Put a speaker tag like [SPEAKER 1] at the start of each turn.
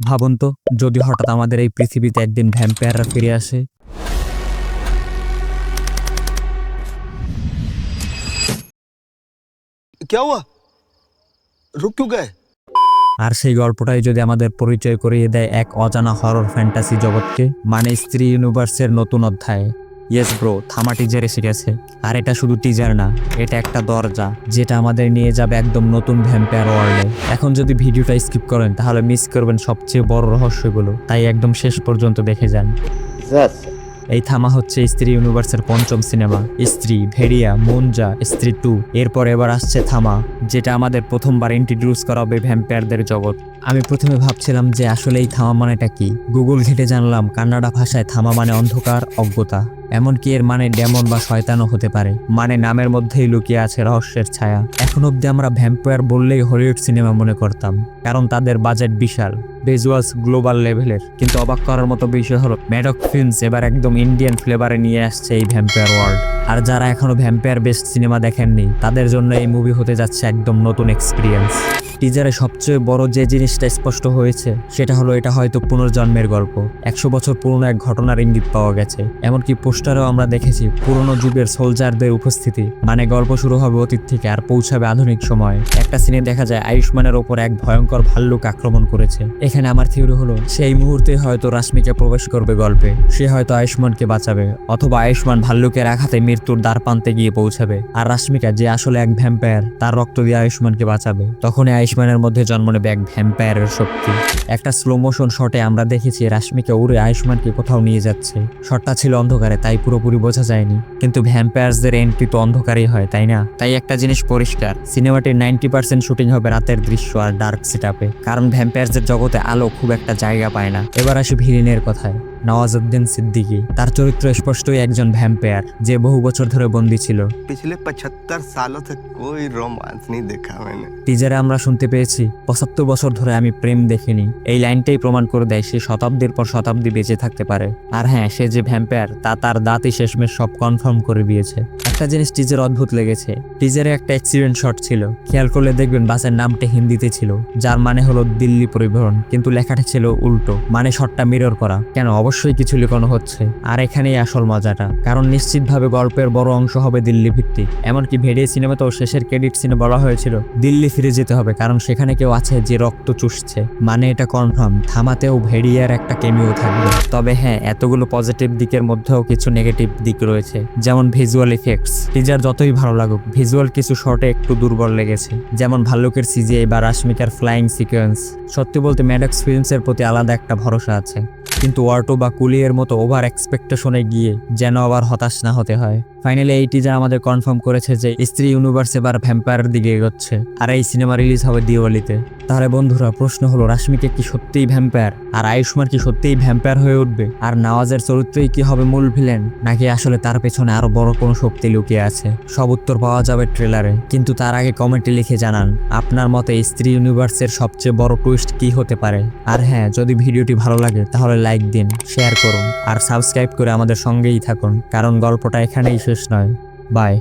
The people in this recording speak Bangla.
[SPEAKER 1] ভাবুন তো যদি হঠাৎ আমাদের এই পৃথিবীতে একদিন ভ্যাম্পায়াররা ফিরে আসে
[SPEAKER 2] क्या हुआ रुक क्यों गए
[SPEAKER 1] আর সেই গল্পটাই যদি আমাদের পরিচয় করিয়ে দেয় এক অজানা হরর ফ্যান্টাসি জগৎকে মানে স্ত্রী ইউনিভার্সের নতুন অধ্যায় ইয়েস ব্রো থামা টিজার এসে গেছে। আর এটা শুধু টিজার না এটা একটা দরজা যেটা আমাদের নিয়ে যাবে একদম নতুন ভ্যাম্পায়ার ওয়ার্ল্ডে এখন যদি ভিডিওটা স্কিপ করেন তাহলে মিস করবেন সবচেয়ে বড় রহস্যগুলো। তাই একদম শেষ পর্যন্ত দেখে যান। এই থামা হচ্ছে স্ত্রী ইউনিভার্সের পঞ্চম সিনেমা স্ত্রী ভেড়িয়া মুনজা স্ত্রী টু এরপর এবার আসছে থামা যেটা আমাদের প্রথমবার ইন্ট্রোডিউস করা হবে ভ্যাম্পায়ারদের জগৎ। আমি প্রথমে ভাবছিলাম যে আসলে এই থামা মানেটা কি? গুগল ঘেটে জানলাম কান্নাডা ভাষায় থামা মানে অন্ধকার অজ্ঞতা। এমনকি এর মানে ডেমন বা শয়তানও হতে পারে। মানে নামের মধ্যেই লুকিয়ে আছে রহস্যের ছায়া। এখন অব্দি আমরা ভ্যাম্পায়ার বললেই হলিউড সিনেমা মনে করতাম, কারণ তাদের বাজেট বিশাল ভিজুয়ালস গ্লোবাল লেভেলের। কিন্তু অবাক করার মতো বিষয় হলো, ম্যাডক ফিল্মস এবার একদম ইন্ডিয়ান ফ্লেভারে নিয়ে আসছে এই ভ্যাম্পায়ার ওয়ার্ল্ড। আর যারা এখনও ভ্যাম্পায়ার বেস্ট সিনেমা দেখেননি, তাদের জন্য এই মুভি হতে যাচ্ছে একদম নতুন এক্সপিরিয়েন্স টিজারে সবচেয়ে বড় যে জিনিসটা স্পষ্ট হয়েছে, সেটা হলো এটা হয়তো পুনর্জন্মের গল্প। একশো বছর পুরনো এক ঘটনার ইঙ্গিত পাওয়া গেছে। এমনকি পোস্টারেও আমরা দেখেছি, পুরনো যুগের সোলজারদের উপস্থিতি। মানে গল্প শুরু হবে অতীত থেকে আর পৌঁছাবে আধুনিক সময়। একটা সিনে দেখা যায় আয়ুষ্মানের ওপর এক ভয়ঙ্কর ভাল্লুক আক্রমণ করেছে। এখানে আমার থিওরি হলো, সেই মুহূর্তে হয়তো রাশ্মিকে প্রবেশ করবে গল্পে। সে হয়তো আয়ুষ্মানকে বাঁচাবে, অথবা আয়ুষ্মান ভাল্লুকের আঘাতে মৃত্যুর দ্বার প্রান্তে গিয়ে পৌঁছাবে। আর রাশ্মিকা, যে আসলে এক ভ্যাম্পায়ার, তার রক্ত দিয়ে আয়ুষ্মানকে বাঁচাবে। তখনই আয়ুষ্মানের মধ্যে জন্ম নেবে এক ভ্যাম্পায়ারের শক্তি। একটা স্লো মোশন শটে আমরা দেখেছি, রাশ্মিকা উড়ে আয়ুষ্মানকে কোথাও নিয়ে যাচ্ছে। শটটা ছিল অন্ধকারে তাই পুরোপুরি বোঝা যায়নি। কিন্তু ভ্যাম্পায়ার্সদের এন্ট্রি তো অন্ধকারই হয়, তাই না? তাই একটা জিনিস পরিষ্কার সিনেমাটির নাইনটি পার্সেন্ট শুটিং হবে রাতের দৃশ্য আর ডার্ক সেট কারণ ভ্যাম্পায়ার্সদের জগতে আলো খুব একটা জায়গা পায় না। এবার আসি ভিলিনের কথায়। নওয়াজউদ্দিন সিদ্দিকী। তার চরিত্র স্পষ্টই একজন ভ্যাম্পায়ার যে বহু বছর ধরে বন্দী ছিল।
[SPEAKER 2] পিছলে পঁচাত্তর সাল থেকে রোমান্স নেই দেখা মানে
[SPEAKER 1] টিজারে আমরা শুনতে পেয়েছি পঁচাত্তর বছর ধরে আমি প্রেম দেখিনি। এই লাইনটাই প্রমাণ করে দেয় সে শতাব্দীর পর শতাব্দী বেঁচে থাকতে পারে। আর হ্যাঁ সে যে ভ্যাম্পায়ার তা তার দাঁতই শেষমেশ সব কনফার্ম করে দিয়েছে। একটা জিনিস টিজার অদ্ভুত লেগেছে টিজারে একটা অ্যাক্সিডেন্ট শট ছিল। খেয়াল করলে দেখবেন বাসের নামটা হিন্দিতে ছিল যার মানে হলো দিল্লি পরিবহন কিন্তু লেখাটা ছিল উল্টো মানে শটটা মিরর করা। কেন? অবশ্যই কিছু লুকানো হচ্ছে। আর এখানেই আসল মজাটা, কারণ নিশ্চিতভাবে গল্পের বড় অংশ হবে দিল্লি ভিত্তিক এমনকি ভেড়িয়ে সিনেমাতেও শেষের ক্রেডিট সিনে বলা হয়েছিল, দিল্লি ফিরে যেতে হবে, কারণ সেখানে কেউ আছে যে রক্ত চুষছে। মানে এটা কনফার্ম থামাতেও ভেড়িয়ার একটা কেমিও থাকবে। তবে হ্যাঁ এতগুলো পজিটিভ দিকের মধ্যেও কিছু নেগেটিভ দিক রয়েছে, যেমন ভিজুয়াল ইফেক্টস টিজার যতই ভালো লাগুক ভিজুয়াল কিছু শর্টে একটু দুর্বল লেগেছে। যেমন ভাল্লুকের সিজিআই বা রাশ্মিকার ফ্লাইং সিকোয়েন্স সত্যি বলতে ম্যাডক্স ফিল্মসের প্রতি আলাদা একটা ভরসা আছে। কিন্তু ওয়ার্টো বা কুলিয়ের মতো ওভার এক্সপেকটেশনে গিয়ে যেন আবার হতাশ না হতে হয়। ফাইনালি এই টিজার আমাদের কনফার্ম করেছে যে স্ত্রী ইউনিভার্স এবার ভ্যাম্পায়ারের দিকে এগোচ্ছে। আর এই সিনেমা রিলিজ হবে দিওয়ালিতে। তাহলে বন্ধুরা, প্রশ্ন হলো, রাশ্মিকে কি সত্যিই ভ্যাম্পায়ার আর আয়ুষ্মান কি সত্যিই ভ্যাম্পায়ার হয়ে উঠবে? আর নওয়াজের চরিত্রেই কি হবে মূল ভিলেন নাকি আসলে তার পেছনে আরও বড় কোনো শক্তি লুকিয়ে আছে? সব উত্তর পাওয়া যাবে ট্রেলারে কিন্তু তার আগে কমেন্টে লিখে জানান, আপনার মতে স্ত্রী ইউনিভার্সের সবচেয়ে বড় টুইস্ট কি হতে পারে? আর হ্যাঁ যদি ভিডিওটি ভালো লাগে, তাহলে লাইক দিন শেয়ার করুন, আর সাবস্ক্রাইব করে আমাদের সঙ্গেই থাকুন, কারণ গল্পটা এখানেই শেষ নয়। বাই